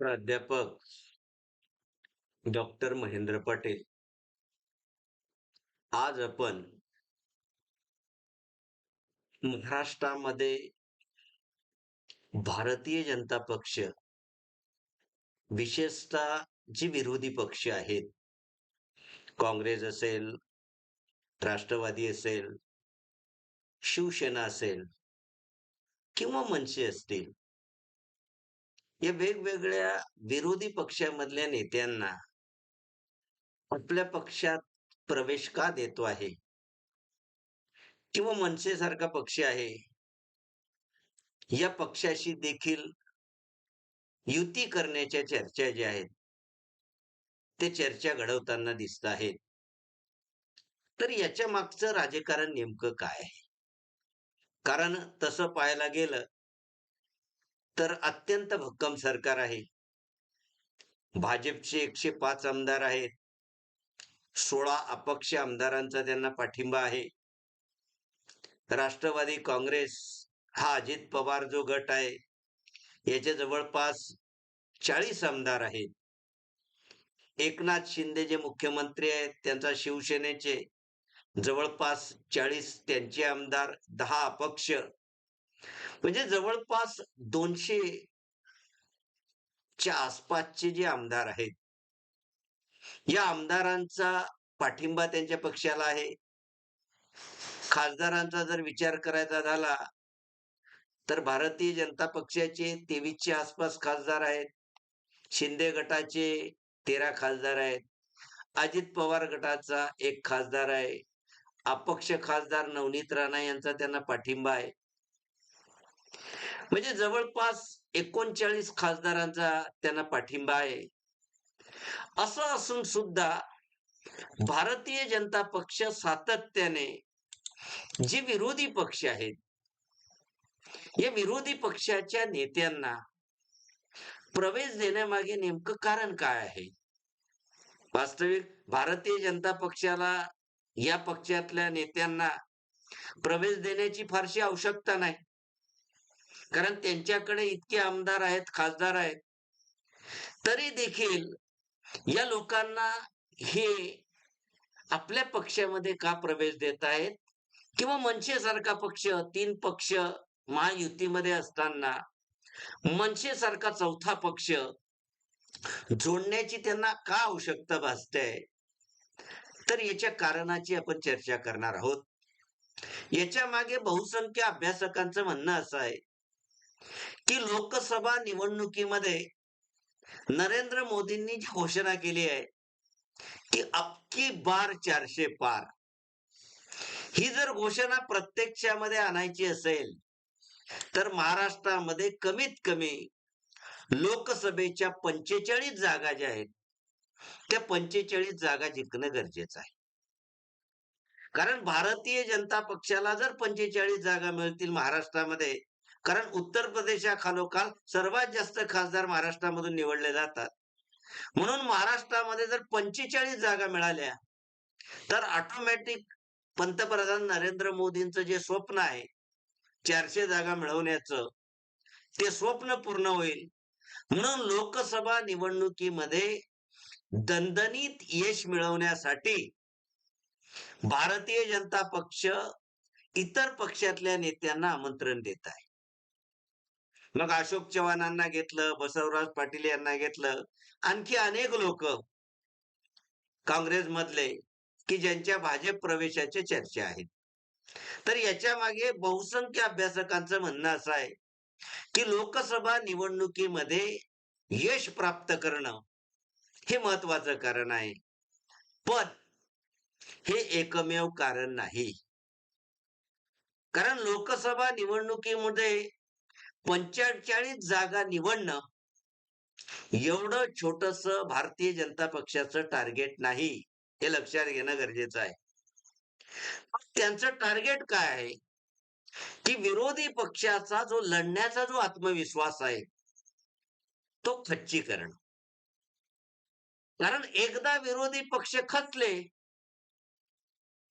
प्राध्यापक डॉक्टर महेंद्र पटेल. आज आपण महाराष्ट्रामध्ये भारतीय जनता पक्ष विशेषतः जी विरोधी पक्ष आहेत काँग्रेस असेल राष्ट्रवादी असेल शिवसेना असेल किंवा मनसे असतील या वेगवेगळ्या विरोधी पक्षामधल्या नेत्यांना आपल्या पक्षात प्रवेश का देतो आहे? किंवा मनसेसारखा पक्ष आहे? या पक्षाशी देखील युती करण्याच्या चर्चा ज्या आहेत ते चर्चा घडवताना दिसत आहेत. तर याच्या मागचं राजकारण नेमकं काय आहे? कारण तसं पाहायला गेलं तर अत्यंत भक्कम सरकार आहे. भाजपचे एकशे पाच आमदार आहेत. सोळा अपक्ष आमदारांचा त्यांना पाठिंबा आहे. राष्ट्रवादी काँग्रेस हा अजित पवार जो गट आहे याचे जवळपास चाळीस आमदार आहेत. एकनाथ शिंदे जे मुख्यमंत्री आहेत त्यांचा शिवसेनेचे जवळपास चाळीस त्यांचे आमदार दहा अपक्ष म्हणजे जवळपास दोनशे च्या आसपासचे जे आमदार आहेत या आमदारांचा पाठिंबा त्यांच्या पक्षाला आहे. खासदारांचा जर विचार करायचा झाला तर भारतीय जनता पक्षाचे तेवीसचे आसपास खासदार आहेत. शिंदे गटाचे तेरा खासदार आहेत. अजित पवार गटाचा एक खासदार आहे. अपक्ष खासदार नवनीत राणा यांचा त्यांना पाठिंबा आहे. म्हणजे जवळपास एकोणचाळीस खासदारांचा त्यांना पाठिंबा आहे. असं असून सुद्धा भारतीय जनता पक्ष सातत्याने जे विरोधी पक्ष आहेत या विरोधी पक्षाच्या नेत्यांना प्रवेश देण्यामागे नेमकं कारण काय आहे? वास्तविक भारतीय जनता पक्षाला या पक्षातल्या नेत्यांना प्रवेश देण्याची फारशी आवश्यकता नाही. कारण त्यांच्याकडे इतके आमदार आहेत खासदार आहेत. तरी देखील या लोकांना हे आपल्या पक्षामध्ये का प्रवेश देत आहेत? किंवा मनसेसारखा पक्ष तीन पक्ष महायुतीमध्ये असताना मनसेसारखा चौथा पक्ष जोडण्याची त्यांना का आवश्यकता भासते? तर याच्या कारणाची आपण चर्चा करणार आहोत. याच्या मागे बहुसंख्य अभ्यासकांचं म्हणणं असं आहे की लोकसभा निवडणुकीमध्ये नरेंद्र मोदींनी जी घोषणा केली आहे की अबकी बार चारशे पार. ही जर घोषणा प्रत्यक्षामध्ये आणायची असेल तर महाराष्ट्रामध्ये कमीत कमी लोकसभेच्या पंचेचाळीस जागा ज्या आहेत त्या पंचेचाळीस जागा जिंकणं गरजेचं आहे. कारण भारतीय जनता पक्षाला जर पंचेचाळीस जागा मिळतील महाराष्ट्रामध्ये कारण उत्तर प्रदेशाखालोखाल सर्वात जास्त खासदार महाराष्ट्रामधून निवडले जातात. म्हणून महाराष्ट्रामध्ये जर पंचेचाळीस जागा मिळाल्या तर ऑटोमॅटिक पंतप्रधान नरेंद्र मोदींचं जे स्वप्न आहे चारशे जागा मिळवण्याचं ते स्वप्न पूर्ण होईल. म्हणून लोकसभा निवडणुकीमध्ये दणदणीत यश मिळवण्यासाठी भारतीय जनता पक्ष इतर पक्षातल्या नेत्यांना आमंत्रण देत आहे. मग अशोक चव्हाणांना घेतलं बसवराज पाटील यांना घेतलं. आणखी अनेक लोक काँग्रेस मधले की ज्यांच्या भाजप प्रवेशाचे चर्चा आहेत. तर याच्या मागे बहुसंख्य अभ्यासकांचं म्हणणं असं आहे की लोकसभा निवडणुकीमध्ये यश प्राप्त करणं हे महत्वाचं कारण आहे. पण हे एकमेव कारण नाही. कारण लोकसभा निवडणुकीमध्ये पंचेचाळीस जागा निवडणं एवढं छोटस भारतीय जनता पक्षाचं टार्गेट नाही हे लक्षात घेणं गरजेचं आहे. त्यांचं टार्गेट काय आहे? की विरोधी पक्षाचा जो लढण्याचा जो आत्मविश्वास आहे तो खच्ची करणं. कारण एकदा विरोधी पक्ष खचले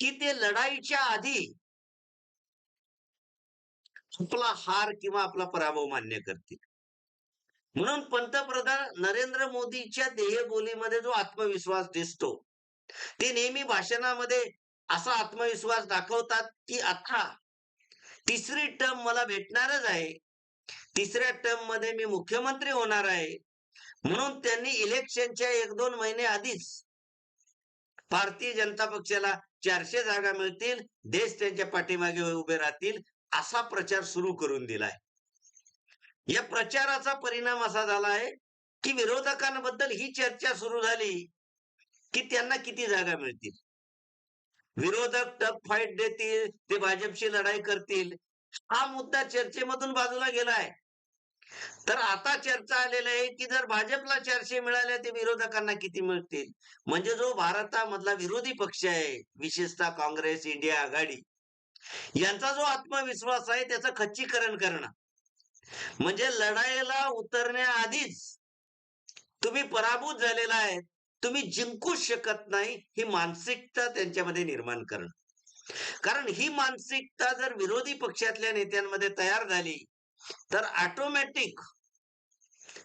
की ते लढाईच्या आधी आपला हार किंवा आपला पराभव मान्य करतील. म्हणून पंतप्रधान नरेंद्र मोदीच्या देहबोलीमध्ये जो आत्मविश्वास दिसतो ते नेहमी भाषणामध्ये असा आत्मविश्वास दाखवतात की आता तिसरी टर्म मला भेटणारच आहे. तिसऱ्या टर्ममध्ये मी मुख्यमंत्री होणार आहे. म्हणून त्यांनी इलेक्शनच्या एक दोन महिने आधीच भारतीय जनता पक्षाला चारशे जागा मिळतील देश त्यांच्या पाठीमागे उभे राहतील असा प्रचार सुरू करून दिलाय. या प्रचाराचा परिणाम असा झाला आहे की विरोधकांबद्दल ही चर्चा सुरू झाली की त्यांना किती जागा मिळतील? विरोधक टफ फाईट देतील ते भाजपशी लढाई करतील. हा मुद्दा चर्चेमधून बाजूला गेलाय. तर आता चर्चा आलेली आहे की जर भाजपला चारशे मिळाले ते विरोधकांना किती मिळतील? म्हणजे जो भारतामधला विरोधी पक्ष आहे विशेषतः काँग्रेस इंडिया आघाडी यांचा जो आत्मविश्वास आहे त्याचं खच्चीकरण करणं. म्हणजे लढाईला उतरण्याआधीच तुम्ही पराभूत झालेला आहे तुम्ही जिंकू शकत नाही ही मानसिकता त्यांच्यामध्ये निर्माण करणं. कारण ही मानसिकता जर विरोधी पक्षातल्या नेत्यांमध्ये तयार झाली तर ऑटोमॅटिक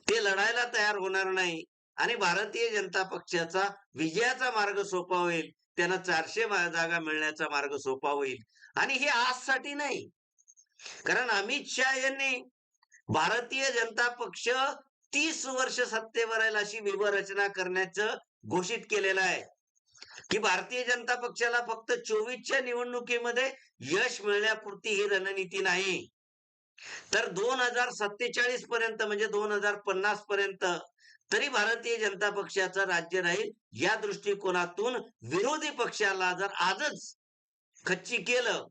ते लढायला तयार होणार नाही आणि भारतीय जनता पक्षाचा विजयाचा मार्ग सोपा होईल. त्यांना चारशे जागा मिळण्याचा मार्ग सोपा होईल. आणि हे आजसाठी नाही. कारण अमित शहा यांनी भारतीय जनता पक्ष तीस वर्ष सत्तेवर राहील अशी व्यूहरचना करण्याचं घोषित केलेलं आहे. की भारतीय जनता पक्षाला फक्त चोवीसच्या निवडणुकीमध्ये यश मिळण्यापुरती ही रणनीती नाही. तर दोन हजार सत्तेचाळीस पर्यंत म्हणजे दोन हजार पन्नास पर्यंत तरी भारतीय जनता पक्षाचं राज्य राहील या दृष्टिकोनातून विरोधी पक्षाला जर आजच खच्ची केलं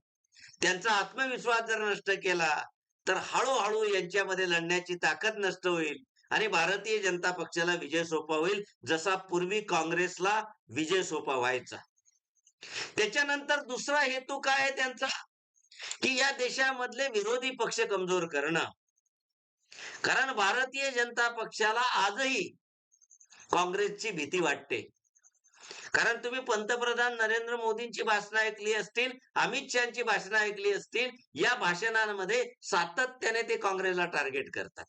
त्यांचा आत्मविश्वास जर नष्ट केला तर हळूहळू यांच्यामध्ये लढण्याची ताकद नष्ट होईल आणि भारतीय जनता पक्षाला विजय सोपा होईल जसा पूर्वी काँग्रेसला विजय सोपा व्हायचा. त्याच्यानंतर दुसरा हेतू काय आहे त्यांचा? की या देशामधले विरोधी पक्ष कमजोर करणं. कारण भारतीय जनता पक्षाला आजही काँग्रेसची भीती वाटते. कारण तुम्ही पंतप्रधान नरेंद्र मोदींची भाषणं ऐकली असतील अमित शहाची भाषणं ऐकली असतील या भाषणांमध्ये सातत्याने ते काँग्रेसला टार्गेट करतात.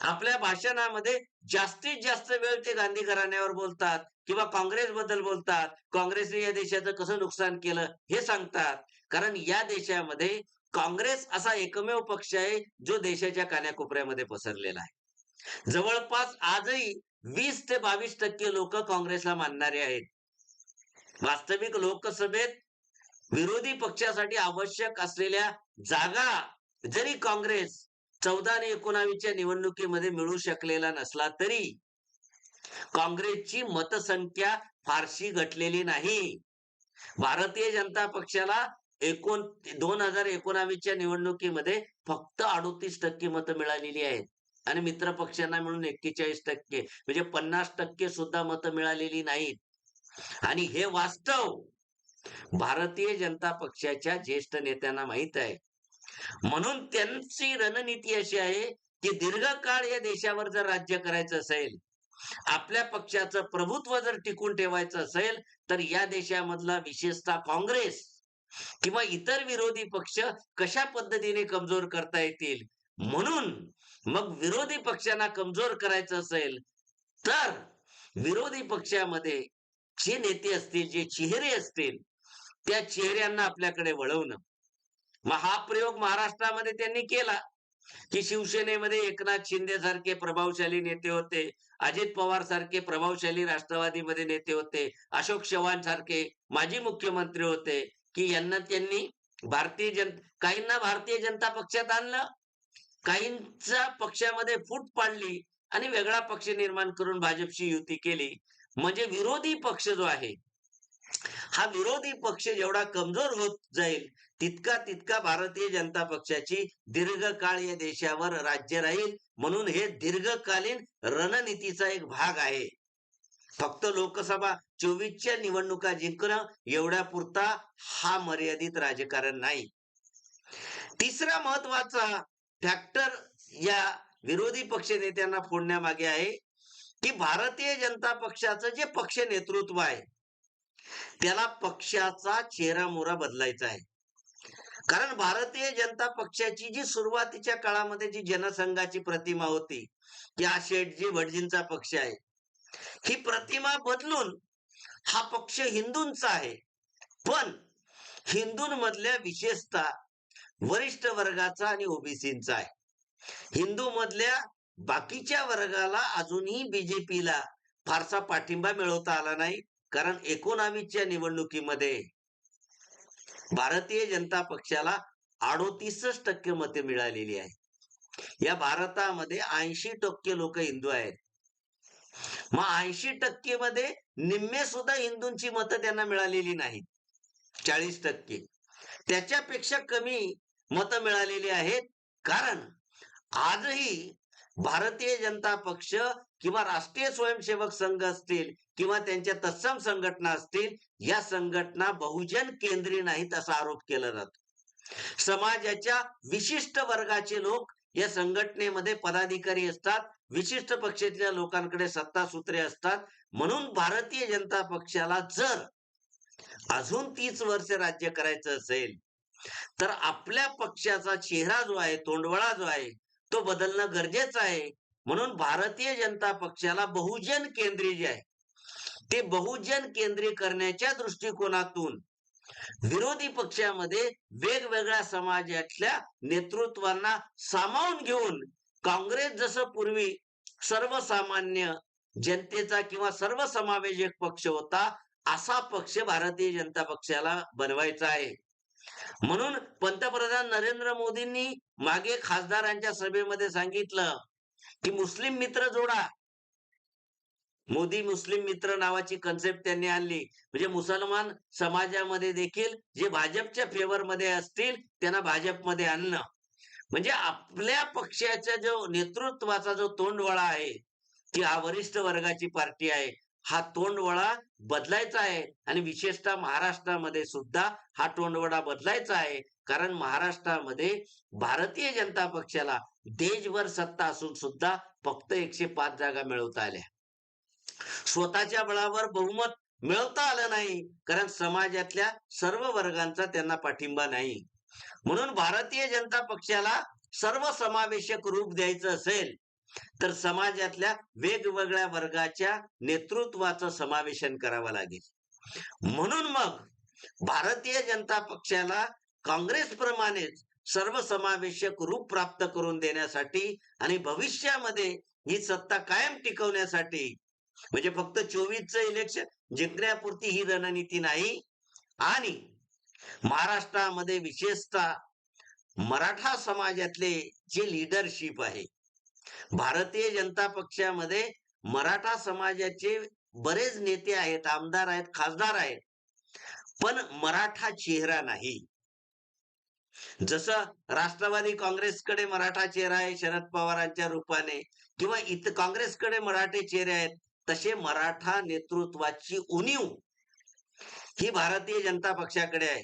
आपल्या भाषणामध्ये जास्तीत जास्त वेळ ते गांधी घराण्यावर बोलतात किंवा काँग्रेस बद्दल बोलतात. काँग्रेसने या देशाचं कसं नुकसान केलं हे सांगतात. कारण या देशामध्ये काँग्रेस असा एकमेव पक्ष आहे जो देशाच्या कान्याकोपऱ्यामध्ये पसरलेला आहे. जवळपास आजही वीस ते बावीस टक्के लोक काँग्रेसला मानणारे आहेत. वास्तविक लोकसभेत विरोधी पक्षासाठी आवश्यक असलेल्या जागा जरी काँग्रेस चौदा आणि एकोणावीसच्या निवडणुकीमध्ये मिळू शकलेला नसला तरी काँग्रेसची मतसंख्या फारशी घटलेली नाही. भारतीय जनता पक्षाला एकोण दोन हजार एकोणावीसच्या निवडणुकीमध्ये फक्त अडोतीस टक्के मतं मिळालेली आहेत. आणि मित्र पक्षांना मिळून एक्केचाळीस टक्के म्हणजे पन्नास टक्के सुद्धा मतं मिळालेली नाहीत. आणि हे वास्तव भारतीय जनता पक्षाच्या ज्येष्ठ नेत्यांना माहीत आहे. म्हणून त्यांची रणनीती अशी आहे की दीर्घकाळ या देशावर जर राज्य करायचं असेल आपल्या पक्षाचं प्रभुत्व जर टिकून ठेवायचं असेल तर या देशामधला विशेषतः काँग्रेस किंवा इतर विरोधी पक्ष कशा पद्धतीने कमजोर करता येतील? म्हणून मग विरोधी पक्षांना कमजोर करायचं असेल तर विरोधी पक्षामध्ये जे नेते असतील जे चेहरे असतील त्या चेहऱ्यांना आपल्याकडे वळवणं. मग हा प्रयोग महाराष्ट्रामध्ये त्यांनी केला की शिवसेनेमध्ये एकनाथ शिंदे सारखे प्रभावशाली नेते होते अजित पवार सारखे प्रभावशाली राष्ट्रवादीमध्ये नेते होते अशोक चव्हाण सारखे माजी मुख्यमंत्री होते की यांना त्यांनी भारतीय जन काहींना भारतीय जनता पक्षात आणलं काहींच्या पक्षामध्ये फूट पाडली आणि वेगळा पक्ष निर्माण करून भाजपशी युती केली. म्हणजे विरोधी पक्ष जो आहे हा विरोधी पक्ष जेवढा कमजोर होत जाईल तितका तितका भारतीय जनता पक्षाची दीर्घकाळ या देशावर राज्य राहील. म्हणून हे दीर्घकालीन रणनीतीचा एक भाग आहे. फक्त लोकसभा चोवीसच्या निवडणुका जिंकणं एवढ्या पुरता हा मर्यादित राजकारण नाही. तिसरा महत्त्वाचा फॅक्टर या विरोधी पक्ष नेत्यांना फोडण्यामागे आहे की भारतीय जनता पक्षाचं जे पक्ष नेतृत्व आहे त्याला पक्षाचा चेहरा मोरा बदलायचा आहे. कारण भारतीय जनता पक्षाची जी सुरुवातीच्या काळामध्ये जी जनसंघाची प्रतिमा होती की हा शेठजी भटजींचा पक्ष आहे ही प्रतिमा बदलून हा पक्ष हिंदूंचा आहे. पण हिंदूंमधल्या विशेषतः वरिष्ठ वर्गाचा आणि ओबीसींचा आहे. हिंदू मधल्या बाकीच्या वर्गाला अजूनही बीजेपीला फारसा पाठिंबा मिळवता आला नाही कारण एकोणावीसच्या निवडणुकीमध्ये भारतीय जनता पक्षाला अडोतीसच टक्के मते मिळालेली आहे. या भारतामध्ये ऐंशी टक्के लोक हिंदू आहेत. मग ऐंशी टक्के मध्ये निम्मे सुद्धा हिंदूंची मतं त्यांना मिळालेली नाहीत. चाळीस टक्के. त्याच्यापेक्षा कमी मतं मिळालेली आहेत. कारण आजही भारतीय जनता पक्ष किंवा राष्ट्रीय स्वयंसेवक संघ असतील किंवा त्यांच्या तत्सम संघटना असतील या संघटना बहुजन केंद्रीय नाहीत असा आरोप केला जातो. समाजाच्या विशिष्ट वर्गाचे लोक या संघटनेमध्ये पदाधिकारी असतात विशिष्ट पक्षातल्या लोकांकडे सत्ता सूत्रे असतात. म्हणून भारतीय जनता पक्षाला जर अजून तीस वर्ष राज्य करायचं असेल तर आपल्या पक्षाचा चेहरा जो आहे तोंडवळा जो आहे तो बदलणं गरजेचं आहे. म्हणून भारतीय जनता पक्षाला बहुजन केंद्रीय जे आहे ते बहुजन केंद्रीय करण्याच्या दृष्टिकोनातून विरोधी पक्षामध्ये वेगवेगळ्या समाजातल्या नेतृत्वांना सामावून घेऊन काँग्रेस जसं पूर्वी सर्वसामान्य जनतेचा किंवा सर्वसमावेशक पक्ष होता असा पक्ष भारतीय जनता पक्षाला बनवायचा आहे. म्हणून पंतप्रधान नरेंद्र मोदींनी मागे खासदारांच्या सभेमध्ये सांगितलं की मुस्लिम मित्र जोडा मोदी मुस्लिम मित्र नावाची कन्सेप्ट त्यांनी आणली. म्हणजे मुसलमान समाजामध्ये देखील जे भाजपच्या फेवर मध्ये असतील त्यांना भाजपमध्ये आणणं. म्हणजे आपल्या पक्षाच्या जो नेतृत्वाचा जो तोंडवळा आहे की हा वरिष्ठ वर्गाची पार्टी आहे. हा तोंडवळा बदलायचा आहे. आणि विशेषतः महाराष्ट्रामध्ये सुद्धा हा तोंडवळा बदलायचा आहे. कारण महाराष्ट्रामध्ये भारतीय जनता पक्षाला देशभर सत्ता असून सुद्धा फक्त एकशे पाच जागा मिळवता आल्या. स्वतःच्या बळावर बहुमत मिळवता आलं नाही कारण समाजातल्या सर्व वर्गांचा त्यांना पाठिंबा नाही. म्हणून भारतीय जनता पक्षाला सर्वसमावेशक रूप द्यायचं असेल तर समाजातल्या वेगवेगळ्या वर्गाच्या नेतृत्वाचं समावेशन करावं लागेल. म्हणून मग भारतीय जनता पक्षाला काँग्रेस प्रमाणेच सर्वसमावेशक रूप प्राप्त करून देण्यासाठी आणि भविष्यामध्ये ही सत्ता कायम टिकवण्यासाठी म्हणजे फक्त चोवीसचं इलेक्शन जिंकण्यापुरती ही रणनीती नाही. आणि महाराष्ट्रामध्ये विशेषतः मराठा समाजातले जे लिडरशिप आहे भारतीय जनता पक्षामध्ये मराठा समाजाचे बरेच नेते आहेत आमदार आहेत खासदार आहेत पण मराठा चेहरा नाही. जसं राष्ट्रवादी काँग्रेसकडे मराठा चेहरा आहे शरद पवारांच्या रूपाने किंवा इतर काँग्रेसकडे मराठे चेहरे आहेत तसे मराठा नेतृत्वाची उणीव ही भारतीय जनता पक्षाकडे आहे.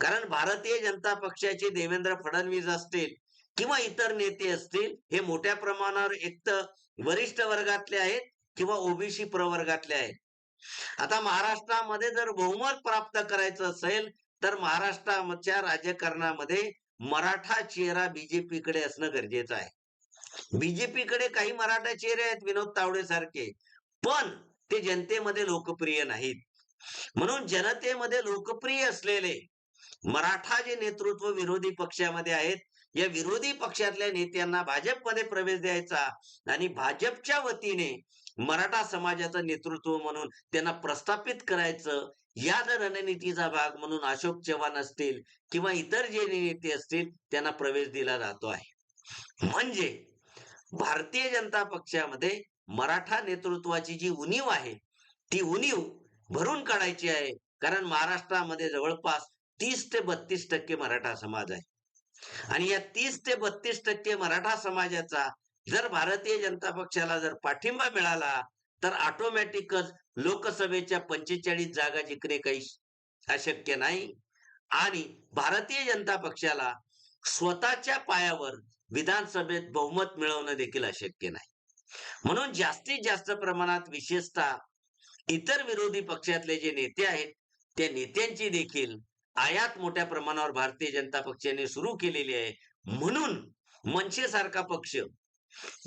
कारण भारतीय जनता पक्षाचे देवेंद्र फडणवीस असतील किंवा इतर नेते असतील हे मोठ्या प्रमाणावर एक तर वरिष्ठ वर्गातले आहेत किंवा ओबीसी प्रवर्गातले आहेत. आता महाराष्ट्रामध्ये जर बहुमत प्राप्त करायचं असेल तर महाराष्ट्राच्या राजकारणामध्ये मराठा चेहरा बीजेपीकडे असणं गरजेचं आहे. बीजेपीकडे काही मराठा चेहरे आहेत विनोद तावडे सारखे. पण ते जनतेमध्ये लोकप्रिय नाहीत. म्हणून जनतेमध्ये लोकप्रिय असलेले मराठा जे नेतृत्व विरोधी पक्षामध्ये आहेत या विरोधी पक्षातल्या नेत्यांना भाजपमध्ये प्रवेश द्यायचा आणि भाजपच्या वतीने मराठा समाजाचं नेतृत्व म्हणून त्यांना प्रस्थापित करायचं या रणनीतीचा भाग म्हणून अशोक चव्हाण असतील किंवा इतर जे नेते असतील त्यांना प्रवेश दिला जातो आहे. म्हणजे भारतीय जनता पक्षामध्ये मराठा नेतृत्वाची जी उणीव आहे ती उणीव भरून काढायची आहे. कारण महाराष्ट्रामध्ये जवळपास तीस ते बत्तीस टक्के मराठा समाज आहे. आणि या तीस ते बत्तीस टक्के मराठा समाजाचा जर भारतीय जनता पक्षाला जर पाठिंबा मिळाला तर ऑटोमॅटिकच लोकसभेच्या पंचेचाळीस जागा जिंकणे काही अशक्य नाही. आणि भारतीय जनता पक्षाला स्वतःच्या पायावर विधानसभेत बहुमत मिळवणं देखील अशक्य नाही. म्हणून जास्तीत जास्त प्रमाणात विशेषतः इतर विरोधी पक्षातले जे नेते आहेत त्या नेत्यांची देखील आयात मोठ्या प्रमाणावर भारतीय जनता पक्षाने सुरू केलेली आहे. म्हणून मनसेसारखा पक्ष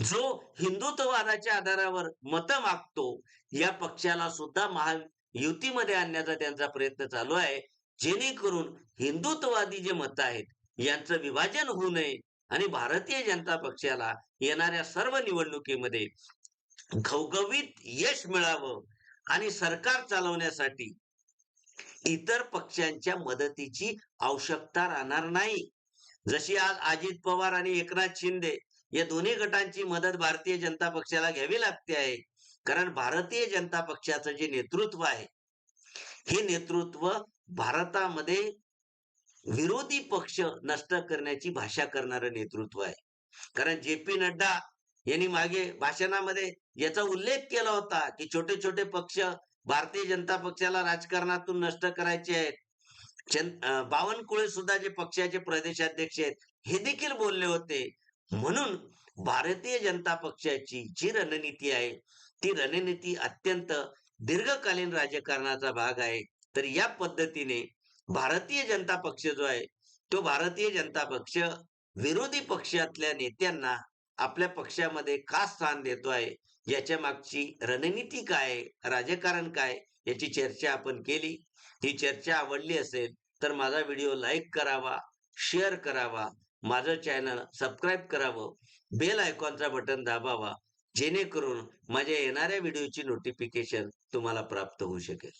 जो हिंदुत्ववादाच्या आधारावर मत मागतो या पक्षाला सुद्धा महायुतीमध्ये आणण्याचा त्यांचा प्रयत्न चालू आहे. जेणेकरून हिंदुत्ववादी जे मत आहेत यांचं विभाजन होऊ नये आणि भारतीय जनता पक्षाला येणाऱ्या सर्व निवडणुकीमध्ये घवघवीत यश मिळावं आणि सरकार चालवण्यासाठी इतर पक्षांच्या मदतीची आवश्यकता राहणार नाही. जशी आज अजित पवार आणि एकनाथ शिंदे या दोन्ही गटांची मदत भारतीय जनता पक्षाला घ्यावी लागते आहे. कारण भारतीय जनता पक्षाचं जे नेतृत्व आहे हे नेतृत्व भारतामध्ये विरोधी पक्ष नष्ट करण्याची भाषा करणारं नेतृत्व आहे. कारण जे पी नड्डा यांनी मागे भाषणामध्ये याचा उल्लेख केला होता की छोटे छोटे पक्ष भारतीय जनता पक्षाला राजकारणातून नष्ट करायचे आहेत. चंद बावनकुळे सुद्धा जे पक्षाचे प्रदेशाध्यक्ष आहेत हे देखील बोलले होते. म्हणून भारतीय जनता पक्षाची जी रणनीती आहे ती रणनीती अत्यंत दीर्घकालीन राजकारणाचा भाग आहे. तर या पद्धतीने भारतीय जनता पक्ष जो आहे तो भारतीय जनता पक्ष विरोधी पक्षातल्या नेत्यांना आपल्या पक्षामध्ये का स्थान देतो आहे याच्या मागची रणनीती काय? राजकारण काय? याची चर्चा आपण केली. ही चर्चा आवडली असेल तर माझा व्हिडिओ लाईक करावा शेअर करावा माझं चॅनल सबस्क्राईब करावं बेल आयकॉनचा बटन दाबावा जेणेकरून माझ्या येणाऱ्या व्हिडिओची नोटिफिकेशन तुम्हाला प्राप्त होऊ शकेल.